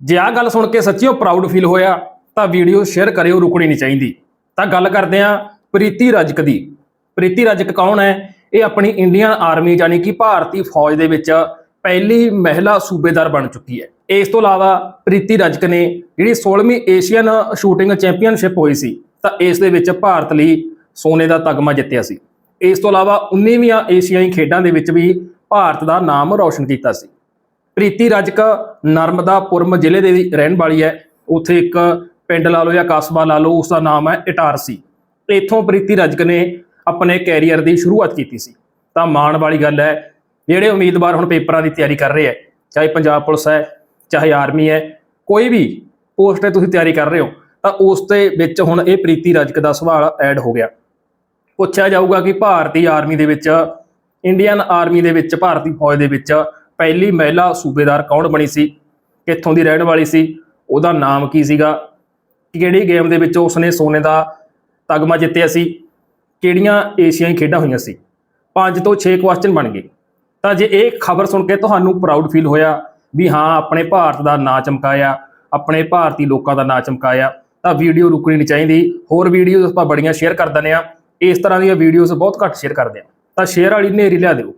ਜੇ ਆਹ ਗੱਲ ਸੁਣ ਕੇ ਸੱਚੀਓ ਪ੍ਰਾਊਡ ਫੀਲ ਹੋਇਆ, ਤਾਂ ਵੀਡੀਓ ਸ਼ੇਅਰ ਕਰਿਓ, ਰੁਕਣੀ ਨਹੀਂ ਚਾਹੀਦੀ। ਤਾਂ ਗੱਲ ਕਰਦੇ ਹਾਂ ਪ੍ਰੀਤੀ ਰਜਕ ਦੀ। ਪ੍ਰੀਤੀ ਰਜਕ ਕੌਣ ਹੈ? ਇਹ ਆਪਣੀ ਇੰਡੀਅਨ ਆਰਮੀ ਯਾਨੀ ਕਿ ਭਾਰਤੀ ਫੌਜ ਦੇ ਵਿੱਚ ਪਹਿਲੀ ਮਹਿਲਾ ਸੂਬੇਦਾਰ ਬਣ ਚੁੱਕੀ ਹੈ। ਇਸ ਤੋਂ ਇਲਾਵਾ ਪ੍ਰੀਤੀ ਰਜਕ ਨੇ ਜਿਹੜੀ 16ਵੀਂ ਏਸ਼ੀਅਨ ਸ਼ੂਟਿੰਗ ਚੈਂਪੀਅਨਸ਼ਿਪ ਹੋਈ ਸੀ, ਤਾਂ ਇਸ ਦੇ ਵਿੱਚ ਭਾਰਤ ਲਈ ਸੋਨੇ ਦਾ ਤਗਮਾ ਜਿੱਤਿਆ ਸੀ। ਇਸ ਤੋਂ ਇਲਾਵਾ 19ਵੀਂ ਏਸ਼ੀਆਈ ਖੇਡਾਂ ਦੇ ਵਿੱਚ ਵੀ ਭਾਰਤ ਦਾ ਨਾਮ ਰੌਸ਼ਨ ਕੀਤਾ ਸੀ। ਪ੍ਰੀਤੀ ਰਜਕ ਨਰਮਦਾਪੁਰਮ ਜ਼ਿਲ੍ਹੇ ਦੇ ਰਹਿਣ ਵਾਲੀ ਹੈ। ਉੱਥੇ ਇੱਕ ਪਿੰਡ ਲਾ ਲਓ ਜਾਂ ਕਸਬਾ ਲਾ ਲਓ ਉਸ ਦਾ ਨਾਮ ਹੈ ਇਟਾਰਸੀ ਇੱਥੋਂ ਪ੍ਰੀਤੀ ਰਜਕ ਨੇ ਆਪਣੇ ਕੈਰੀਅਰ ਦੀ ਸ਼ੁਰੂਆਤ ਕੀਤੀ ਸੀ। ਤਾਂ ਮਾਣ ਵਾਲੀ ਗੱਲ ਹੈ, ਜਿਹੜੇ ਉਮੀਦਵਾਰ ਹੁਣ ਪੇਪਰਾਂ ਦੀ ਤਿਆਰੀ ਕਰ ਰਹੇ ਹੈ, ਚਾਹੇ ਪੰਜਾਬ ਪੁਲਿਸ ਹੈ, ਚਾਹੇ ਆਰਮੀ ਹੈ, ਕੋਈ ਵੀ ਪੋਸਟ ਹੈ ਤੁਸੀਂ ਤਿਆਰੀ ਕਰ ਰਹੇ ਹੋ, ਤਾਂ ਉਸ ਦੇ ਵਿੱਚ ਹੁਣ ਇਹ ਪ੍ਰੀਤੀ ਰਜਕ ਦਾ ਸਵਾਲ ਐਡ ਹੋ ਗਿਆ। ਪੁੱਛਿਆ ਜਾਊਗਾ ਕਿ ਭਾਰਤੀ ਆਰਮੀ ਦੇ ਵਿੱਚ, ਇੰਡੀਅਨ ਆਰਮੀ ਦੇ ਵਿੱਚ, ਭਾਰਤੀ ਫੌਜ ਦੇ ਵਿੱਚ ਪਹਿਲੀ ਮਹਿਲਾ ਸੂਬੇਦਾਰ ਕੌਣ ਬਣੀ ਸੀ? ਕਿੱਥੋਂ ਦੀ ਰਹਿਣ ਵਾਲੀ ਸੀ? ਉਹਦਾ ਨਾਮ ਕੀ ਸੀਗਾ? ਕਿਹੜੀ ਗੇਮ ਦੇ ਵਿੱਚ ਉਸਨੇ ਸੋਨੇ ਦਾ ਤਗਮਾ ਜਿੱਤਿਆ ਸੀ? ਕਿਹੜੀਆਂ ਏਸ਼ੀਆਈ ਖੇਡਾਂ ਹੋਈਆਂ ਸੀ? 5 ਤੋਂ 6 ਕੁਐਸਚਨ ਬਣ ਗਏ। ਤਾਂ ਜੇ ਇਹ ਖਬਰ ਸੁਣ ਕੇ ਤੁਹਾਨੂੰ ਪ੍ਰਾਊਡ ਫੀਲ ਹੋਇਆ ਵੀ ਹਾਂ, ਆਪਣੇ ਭਾਰਤ ਦਾ ਨਾਂ ਚਮਕਾਇਆ, ਆਪਣੇ ਭਾਰਤੀ ਲੋਕਾਂ ਦਾ ਨਾਂ ਚਮਕਾਇਆ, ਤਾਂ ਵੀਡੀਓ ਰੁਕਣੀ ਨਹੀਂ ਚਾਹੀਦੀ। ਹੋਰ ਵੀਡੀਓਜ਼ ਆਪਾਂ ਬੜੀਆਂ ਸ਼ੇਅਰ ਕਰ ਦਿੰਦੇ ਆ ਇਸ ਤਰ੍ਹਾਂ ਦੀਆਂ ਵੀਡੀਓਜ਼ ਬਹੁਤ ਘੱਟ ਸ਼ੇਅਰ ਕਰਦੇ ਆ ਤਾਂ ਸ਼ੇਅਰ ਵਾਲੀ ਨੇਰੀ ਲਿਆ ਦਿਓ।